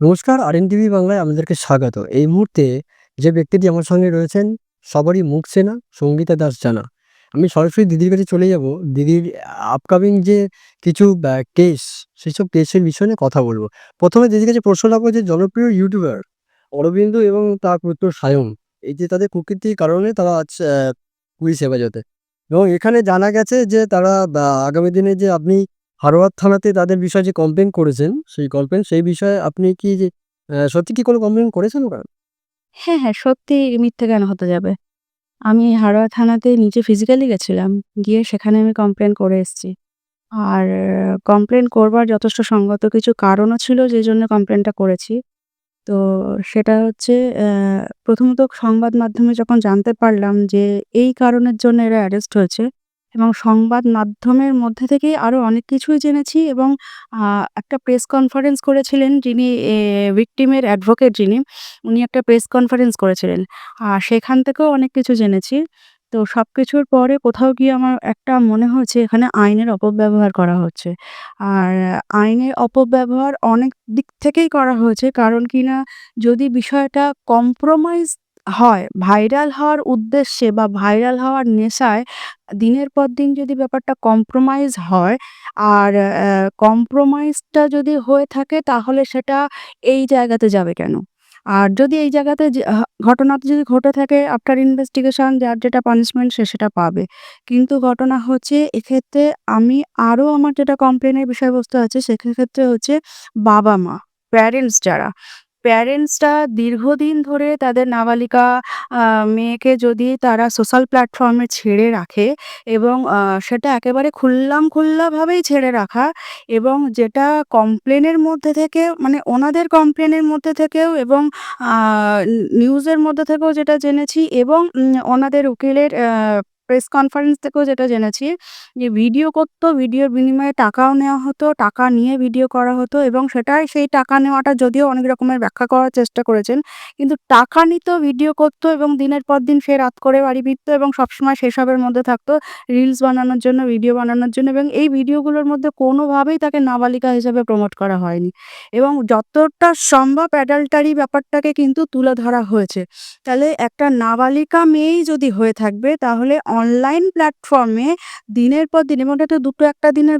নমস্কার R TV বাংলায় আপনাদেরকে স্বাগত। এই মুহূর্তে যে ব্যক্তিটি আমার সঙ্গে রয়েছেন, সবারই মুখ সেনা সঙ্গীতা দাস জানা। আমি সরাসরি দিদির কাছে চলে যাব। দিদির আপকামিং যে কিছু কেস সেসব কেসের বিষয় নিয়ে কথা বলব প্রথমে দিদির কাছে প্রশ্ন রাখব যে, জনপ্রিয় ইউটিউবার অরবিন্দ এবং তার পুত্র সায়ন, এই যে তাদের কুকীর্তির কারণে তারা আজ পুলিশ হেফাজতে এবং এখানে জানা গেছে যে, তারা আগামী দিনে যে আপনি হারোয়ার থানাতে তাদের বিষয়ে যে কমপ্লেন করেছেন সেই কমপ্লেন সেই বিষয়ে আপনি কি যে সত্যি কি কোনো কমপ্লেন করেছেন ওরা? হ্যাঁ, হ্যাঁ, সত্যি মিথ্যে কেন হতে যাবে? আমি হারোয়া থানাতে নিজে ফিজিক্যালি গেছিলাম। গিয়ে সেখানে আমি কমপ্লেন করে এসেছি। আর কমপ্লেন করবার যথেষ্ট সঙ্গত কিছু কারণও ছিল যে জন্য কমপ্লেনটা করেছি। তো সেটা হচ্ছে প্রথমত সংবাদ মাধ্যমে যখন জানতে পারলাম যে এই কারণের জন্য এরা অ্যারেস্ট হয়েছে এবং সংবাদ মাধ্যমের মধ্যে থেকেই আরও অনেক কিছুই জেনেছি এবং একটা প্রেস কনফারেন্স করেছিলেন যিনি ভিকটিমের অ্যাডভোকেট যিনি, উনি একটা প্রেস কনফারেন্স করেছিলেন। আর সেখান থেকেও অনেক কিছু জেনেছি। তো সব কিছুর পরে কোথাও গিয়ে আমার একটা মনে হয়েছে এখানে আইনের অপব্যবহার করা হচ্ছে। আর আইনের অপব্যবহার অনেক দিক থেকেই করা হয়েছে। কারণ কিনা যদি বিষয়টা কম্প্রোমাইজ হয়, ভাইরাল হওয়ার উদ্দেশ্যে বা ভাইরাল হওয়ার নেশায় দিনের পর দিন যদি ব্যাপারটা কম্প্রোমাইজ হয় আর কম্প্রোমাইজটা যদি হয়ে থাকে তাহলে সেটা এই জায়গাতে যাবে কেন? আর যদি এই জায়গাতে আ যদি ঘটে থাকে আফটার ইনভেস্টিগেশন যার যেটা পানিশমেন্ট সে সেটা পাবে। কিন্তু ঘটনা হচ্ছে এক্ষেত্রে আমি আরও আমার যেটা কমপ্লেনের বিষয়বস্তু আছে সেক্ষেত্রে হচ্ছে বাবা-মা, প্যারেন্টস যারা, প্যারেন্টসরা দীর্ঘদিন ধরে তাদের নাবালিকা মেয়েকে যদি তারা সোশ্যাল প্ল্যাটফর্মে ছেড়ে রাখে এবং সেটা একেবারে খুল্লাম-খুল্লাভাবেই ছেড়ে রাখা এবং যেটা কমপ্লেনের মধ্যে থেকে মানে ওনাদের কমপ্লেনের মধ্যে থেকেও এবং নিউজের মধ্যে থেকেও যেটা জেনেছি এবং ওনাদের উকিলের প্রেস কনফারেন্স থেকেও যেটা জেনেছি যে ভিডিও করতো, ভিডিওর বিনিময়ে টাকাও নেওয়া হতো, টাকা নিয়ে ভিডিও করা হতো এবং সেটাই সেই টাকা নেওয়াটা যদিও অনেক রকমের ব্যাখ্যা করার চেষ্টা করেছেন। কিন্তু টাকা নিত, ভিডিও করতো এবং দিনের পর দিন সে রাত করে বাড়ি ফিরত এবং সবসময় সেসবের মধ্যে থাকতো রিলস বানানোর জন্য, ভিডিও বানানোর জন্য এবং এই ভিডিওগুলোর মধ্যে কোনোভাবেই তাকে নাবালিকা হিসেবে প্রমোট করা হয়নি এবং যতটা সম্ভব অ্যাডাল্টারি ব্যাপারটাকে কিন্তু তুলে ধরা হয়েছে। তাহলে একটা নাবালিকা মেয়েই যদি হয়ে থাকবে তাহলে অনলাইন প্ল্যাটফর্মে দিনের পর দিন এবং এটা দুটো একটা দিনের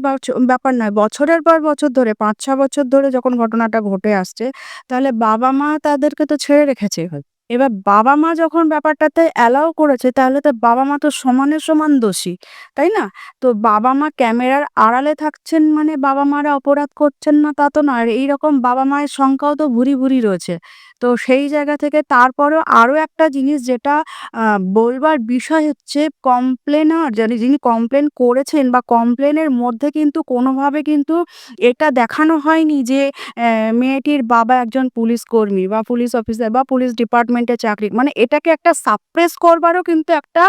ব্যাপার নয়। বছরের পর বছর ধরে ৫-৬ বছর ধরে যখন ঘটনাটা ঘটে আসছে তাহলে বাবা-মা তাদেরকে তো ছেড়ে রেখেছে। এবার বাবা-মা যখন ব্যাপারটাতে অ্যালাও করেছে তাহলে তো বাবা-মা তো সমানে সমান দোষী, তাই না? তো বাবা-মা ক্যামেরার আড়ালে থাকছেন মানে বাবা-মারা অপরাধ করছেন না তা তো নয়। এইরকম বাবা-মায়ের সংখ্যাও তো ভুরি, ভুরি রয়েছে। তো সেই জায়গা থেকে তারপরেও আরও একটা জিনিস যেটা বলবার বিষয় হচ্ছে কমপ্লেনার যারা যিনি কমপ্লেন করেছেন বা কমপ্লেনের মধ্যে কিন্তু কোনোভাবে কিন্তু এটা দেখানো হয়নি যে মেয়েটির বাবা একজন পুলিশ কর্মী বা পুলিশ অফিসার বা পুলিশ ডিপার্টমেন্টে চাকরি মানে এটাকে একটা সাপ্রেস করবারও কিন্তু একটা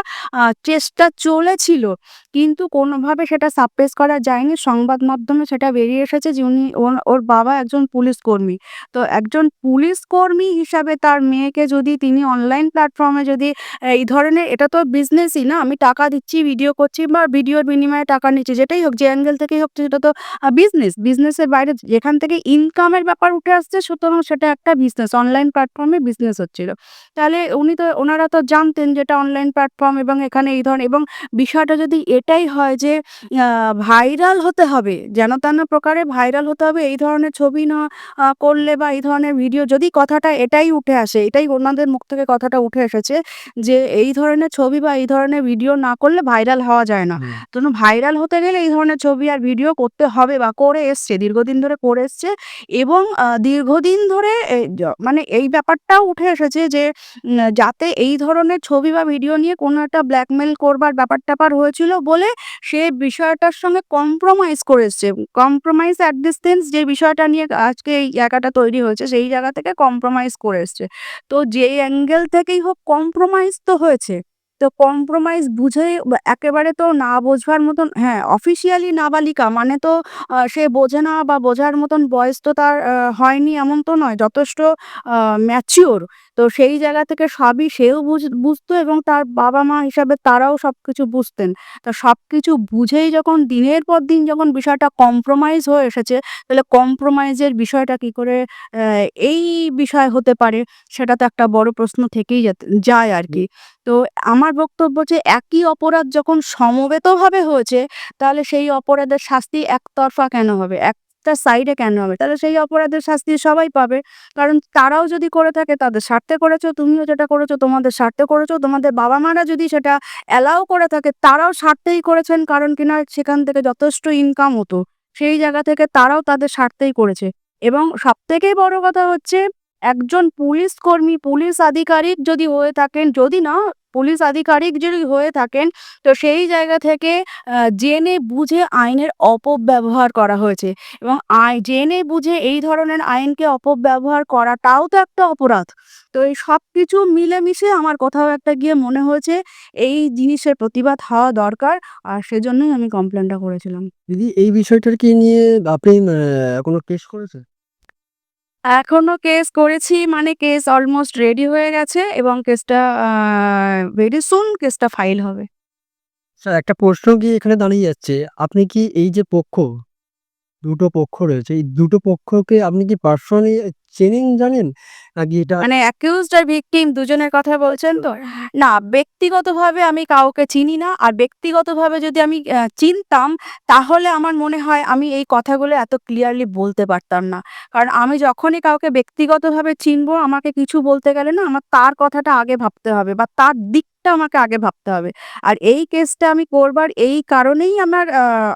চেষ্টা চলেছিল। কিন্তু কোনোভাবে সেটা সাপ্রেস করা যায়নি। সংবাদ মাধ্যমে সেটা বেরিয়ে এসেছে যে উনি, ওর ওর বাবা একজন পুলিশ কর্মী। তো একজন পুলিশ কর্মী হিসাবে তার মেয়েকে যদি তিনি অনলাইন প্ল্যাটফর্মে যদি এই ধরনের এটা তো বিজনেসই না। আমি টাকা দিচ্ছি, ভিডিও করছি বা ভিডিওর বিনিময়ে টাকা নিচ্ছি। যেটাই হোক যে অ্যাঙ্গেল থেকেই হোক সেটা তো বিজনেস। বিজনেসের বাইরে যেখান থেকে ইনকামের ব্যাপার উঠে আসছে সুতরাং সেটা একটা বিজনেস। অনলাইন প্ল্যাটফর্মে বিজনেস হচ্ছিল। তাহলে উনি তো ওনারা তো জানতেন যেটা অনলাইন প্ল্যাটফর্ম এবং এখানে এই ধরনের এবং বিষয়টা যদি এটাই হয় যে ভাইরাল হতে হবে, যেন তেন প্রকারে ভাইরাল হতে হবে এই ধরনের ছবি না করলে বা এই ধরনের ভিডিও যদি কথাটা এটাই উঠে আসে, এটাই ওনাদের মুখ থেকে কথাটা উঠে এসেছে যে এই ধরনের ছবি বা এই ধরনের ভিডিও না করলে ভাইরাল হওয়া যায় না। তো ভাইরাল হতে গেলে এই ধরনের ছবি আর ভিডিও করতে হবে বা করে এসছে, দীর্ঘদিন ধরে করে এসছে এবং দীর্ঘদিন ধরে মানে এই ব্যাপারটাও উঠে এসেছে যে যাতে এই ধরনের ছবি বা ভিডিও নিয়ে কোনো একটা ব্ল্যাকমেল করবার ব্যাপার-ট্যাপার হয়েছিল বলে সে বিষয়টার সঙ্গে কম্প্রোমাইজ করে এসছে। কম্প্রোমাইজ এট ডিসট্যান্স যে বিষয়টা নিয়ে আজকে এই জায়গাটা তৈরি হয়েছে সেই জায়গা থেকে কম্প্রোমাইজ করে এসছে। তো যে অ্যাঙ্গেল থেকেই হোক কম্প্রোমাইজ তো হয়েছে। তো কম্প্রোমাইজ বুঝে একেবারে তো না বোঝবার মতন হ্যাঁ অফিসিয়ালি নাবালিকা মানে তো সে বোঝে না বা বোঝার মতন বয়স তো তার হয়নি এমন তো নয়। যথেষ্ট ম্যাচিওর। তো সেই জায়গা থেকে সবই সেও বুঝ বুঝতো এবং তার বাবা-মা হিসাবে তারাও সবকিছু বুঝতেন। তো সবকিছু বুঝেই যখন দিনের পর দিন যখন বিষয়টা কম্প্রোমাইজ হয়ে এসেছে, তাহলে কম্প্রোমাইজের বিষয়টা কি করে এই বিষয় হতে পারে সেটা তো একটা বড় প্রশ্ন থেকেই যায় আরকি। তো আমার বক্তব্য যে একই অপরাধ যখন সমবেতভাবে হয়েছে, তাহলে সেই অপরাধের শাস্তি একতরফা কেন হবে? একটা সাইডে কেন হবে? তাহলে সেই অপরাধের শাস্তি সবাই পাবে। কারণ তারাও যদি করে থাকে তাদের স্বার্থে করেছ, তুমিও যেটা করেছ তোমাদের স্বার্থে করেছ। তোমাদের বাবা-মারা যদি সেটা অ্যালাও করে থাকে তারাও স্বার্থেই করেছেন কারণ কিনা সেখান থেকে যথেষ্ট ইনকাম হতো। সেই জায়গা থেকে তারাও তাদের স্বার্থেই করেছে। এবং সব থেকে বড় কথা হচ্ছে একজন পুলিশ কর্মী, পুলিশ আধিকারিক যদি হয়ে থাকেন, যদি না পুলিশ আধিকারিক যদি হয়ে থাকেন, তো সেই জায়গা থেকে জেনে বুঝে আইনের অপব্যবহার করা হয়েছে। এবং আই জেনে বুঝে এই ধরনের আইনকে অপব্যবহার করাটাও তো একটা অপরাধ। তো এই সব কিছু মিলেমিশে আমার কোথাও একটা গিয়ে মনে হয়েছে এই জিনিসের প্রতিবাদ হওয়া দরকার। আর সেজন্যই আমি কমপ্লেনটা করেছিলাম। দিদি এই বিষয়টার কি নিয়ে আপনি কোনো কেস করেছেন? এখনও কেস করেছি মানে কেস অলমোস্ট রেডি হয়ে গেছে এবং কেসটা ভেরি সুন কেসটা ফাইল হবে। স্যার একটা প্রশ্ন কি এখানে দাঁড়িয়ে যাচ্ছে, আপনি কি এই যে পক্ষ, দুটো পক্ষ রয়েছে, এই দুটো পক্ষকে আপনি কি পার্সোনালি চেনেন, জানেন? নাকি এটা মানে অ্যাকিউজড আর ভিকটিম দুজনের কথা বলছেন তো? না, ব্যক্তিগতভাবে আমি কাউকে চিনি না। আর ব্যক্তিগতভাবে যদি আমি চিনতাম, তাহলে আমার মনে হয় আমি এই কথাগুলো এত ক্লিয়ারলি বলতে পারতাম না। কারণ আমি যখনই কাউকে ব্যক্তিগতভাবে চিনবো, আমাকে কিছু বলতে গেলে না আমার তার কথাটা আগে ভাবতে হবে বা তার দিকটা আমাকে আগে ভাবতে হবে। আর এই কেসটা আমি করবার এই কারণেই আমার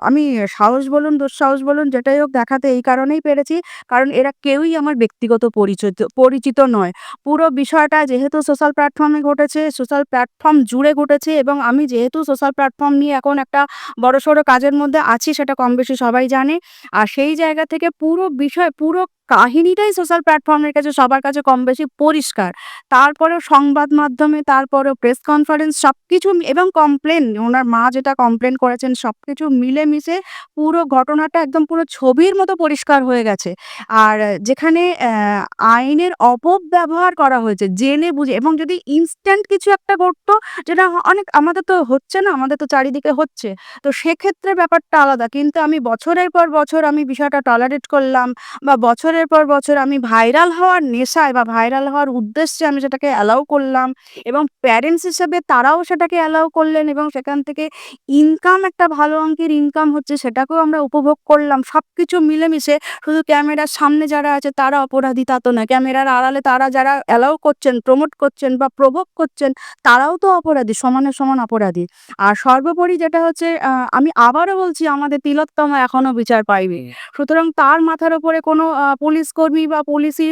আমি সাহস বলুন, দুঃসাহস বলুন যেটাই হোক দেখাতে এই কারণেই পেরেছি। কারণ এরা কেউই আমার ব্যক্তিগত পরিচিত পরিচিত নয়। পুরো বিষয়টা যেহেতু সোশ্যাল প্ল্যাটফর্মে ঘটেছে, সোশ্যাল প্ল্যাটফর্ম জুড়ে ঘটেছে এবং আমি যেহেতু সোশ্যাল প্ল্যাটফর্ম নিয়ে এখন একটা বড়সড় কাজের মধ্যে আছি সেটা কম বেশি সবাই জানে। আর সেই জায়গা থেকে পুরো বিষয় পুরো কাহিনীটাই সোশ্যাল প্ল্যাটফর্মের কাছে সবার কাছে কম বেশি পরিষ্কার। তারপরেও সংবাদ মাধ্যমে, তারপরেও প্রেস কনফারেন্স সব কিছু এবং কমপ্লেন ওনার মা যেটা কমপ্লেন করেছেন সব কিছু মিলেমিশে পুরো ঘটনাটা একদম পুরো ছবির মতো পরিষ্কার হয়ে গেছে। আর যেখানে আইনের অপব্যবহার করা হয়েছে জেনে বুঝে এবং যদি ইনস্ট্যান্ট কিছু একটা ঘটতো যেটা অনেক আমাদের তো হচ্ছে না, আমাদের তো চারিদিকে হচ্ছে। তো সেক্ষেত্রে ব্যাপারটা আলাদা। কিন্তু আমি বছরের পর বছর আমি বিষয়টা টলারেট করলাম বা বছরের পর বছর আমি ভাইরাল হওয়ার নেশায় বা ভাইরাল হওয়ার উদ্দেশ্যে আমি সেটাকে অ্যালাউ করলাম এবং প্যারেন্টস হিসেবে তারাও সেটাকে অ্যালাউ করলেন এবং সেখান থেকে ইনকাম একটা ভালো অঙ্কের ইনকাম হচ্ছে সেটাকেও আমরা উপভোগ করলাম। সব কিছু মিলেমিশে শুধু ক্যামেরার সামনে যারা আছে তারা অপরাধী তা তো না। ক্যামেরার আড়ালে তারা যারা অ্যালাউ করছেন, প্রমোট করছেন বা প্রভোগ করছেন তারাও তো অপরাধী, সমানে সমান অপরাধী। আর সর্বোপরি যেটা হচ্ছে আমি আবারও বলছি আমাদের তিলোত্তমা এখনও বিচার পাইবে সুতরাং তার মাথার উপরে কোনো আ পুলিশকর্মী বা পুলিশি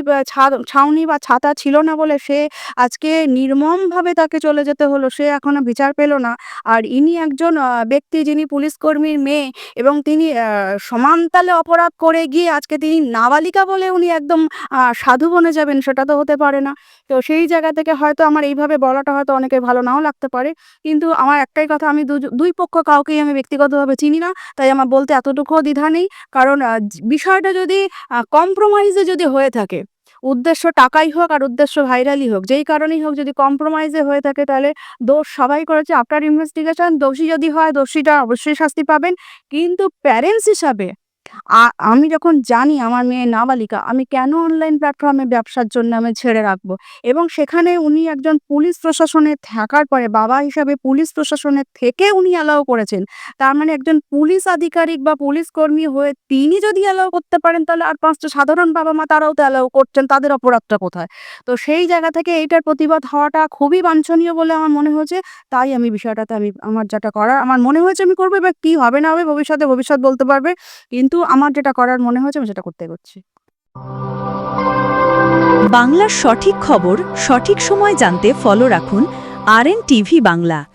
ছাউনি বা ছাতা ছিল না বলে সে আজকে নির্মমভাবে তাকে চলে যেতে হলো। সে এখনও বিচার পেল না। আর ইনি একজন ব্যক্তি যিনি পুলিশকর্মীর মেয়ে এবং তিনি সমানতালে অপরাধ করে গিয়ে আজকে তিনি নাবালিকা বলে উনি একদম সাধু বনে যাবেন সেটা তো হতে পারে না। তো সেই জায়গা থেকে হয়তো আমার এইভাবে বলাটা হয়তো অনেকে ভালো নাও লাগতে পারে। কিন্তু আমার একটাই কথা, আমি ২ পক্ষ কাউকেই আমি ব্যক্তিগতভাবে চিনি না। তাই আমার বলতে এতটুকুও দ্বিধা নেই। কারণ বিষয়টা যদি আ কম্প্রোমাইজ যদি হয়ে থাকে, উদ্দেশ্য টাকাই হোক আর উদ্দেশ্য ভাইরালই হোক, যেই কারণেই হোক যদি কম্প্রোমাইজে হয়ে থাকে তাহলে দোষ সবাই করেছে। আফটার ইনভেস্টিগেশন দোষী যদি হয় দোষীটা অবশ্যই শাস্তি পাবেন। কিন্তু প্যারেন্টস হিসাবে আমি যখন জানি আমার মেয়ে নাবালিকা, আমি কেন অনলাইন প্ল্যাটফর্মে ব্যবসার জন্য আমি ছেড়ে রাখব? এবং সেখানে উনি একজন পুলিশ প্রশাসনে থাকার পরে বাবা হিসাবে পুলিশ প্রশাসনে থেকে উনি অ্যালাও করেছেন। তার মানে একজন পুলিশ আধিকারিক বা পুলিশ কর্মী হয়ে তিনি যদি অ্যালাও করতে পারেন তাহলে আর পাঁচটা সাধারণ বাবা-মা তারাও তো অ্যালাও করছেন। তাদের অপরাধটা কোথায়? তো সেই জায়গা থেকে এইটার প্রতিবাদ হওয়াটা খুবই বাঞ্ছনীয় বলে আমার মনে হয়েছে। তাই আমি বিষয়টাতে আমি আমার যেটা করার আমার মনে হয়েছে আমি করব। এবার কি হবে না হবে ভবিষ্যতে ভবিষ্যৎ বলতে পারবে। কিন্তু আমার যেটা করার মনে হয়েছে, আমি সেটা করতে করছি বাংলার সঠিক খবর সঠিক সময় জানতে ফলো রাখুন আর টিভি বাংলা।